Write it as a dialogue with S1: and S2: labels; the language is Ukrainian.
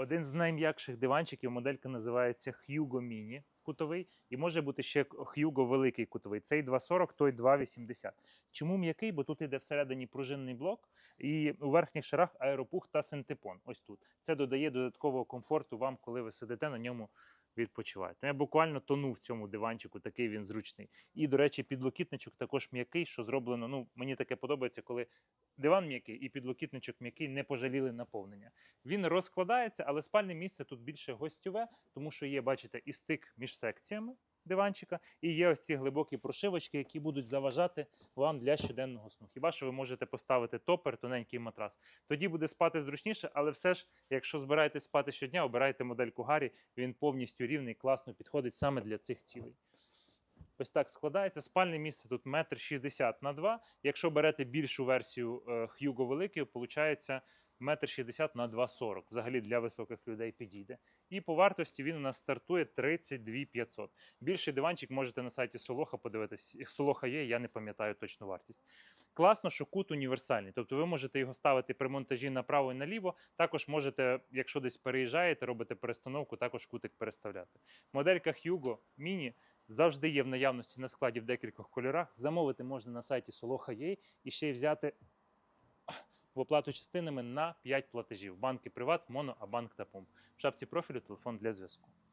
S1: Один з найм'якших диванчиків, моделька називається Hugo Mini кутовий, і може бути ще Hugo великий кутовий. Цей 2,40, той 2,80. Чому м'який? Бо тут іде всередині пружинний блок, і у верхніх шарах аеропух та синтепон. Ось тут. Це додає додаткового комфорту вам, коли ви сидите на ньому. Відпочиваєте. Ну, Я буквально тону в цьому диванчику, такий він зручний. І, до речі, підлокітничок також м'який, що зроблено. Ну, мені таке подобається, коли диван м'який і підлокітничок м'який не пожаліли наповнення. Він розкладається, але спальне місце тут більше гостьове, тому що є, бачите, і стик між секціями диванчика, і є ось ці глибокі прошивочки, які будуть заважати вам для щоденного сну. Хіба що ви можете поставити топер, тоненький матрас. Тоді буде спати зручніше, але все ж, якщо збираєтесь спати щодня, обирайте модельку Гаррі, він повністю рівний, класно підходить саме для цих цілей. Ось так складається. Спальне місце тут метр шістдесят на 2. Якщо берете більшу версію е, Hugo великий, виходить метр шістдесят на 2,40. Взагалі для високих людей підійде. І по вартості він у нас стартує 32 500. Більший диванчик можете на сайті Солоха подивитись. Солоха є, я не пам'ятаю точну вартість. Класно, що кут універсальний. Тобто ви можете його ставити при монтажі направо і наліво. Також можете, якщо десь переїжджаєте, робите перестановку, також кутик переставляти. Моделька Hugo Mini завжди є в наявності на складі в декількох кольорах. Замовити можна на сайті Soloha.ua і ще й взяти в оплату частинами на 5 платежів. Банки Приват, Моно, Абанк та Пум. В шапці профілю телефон для зв'язку.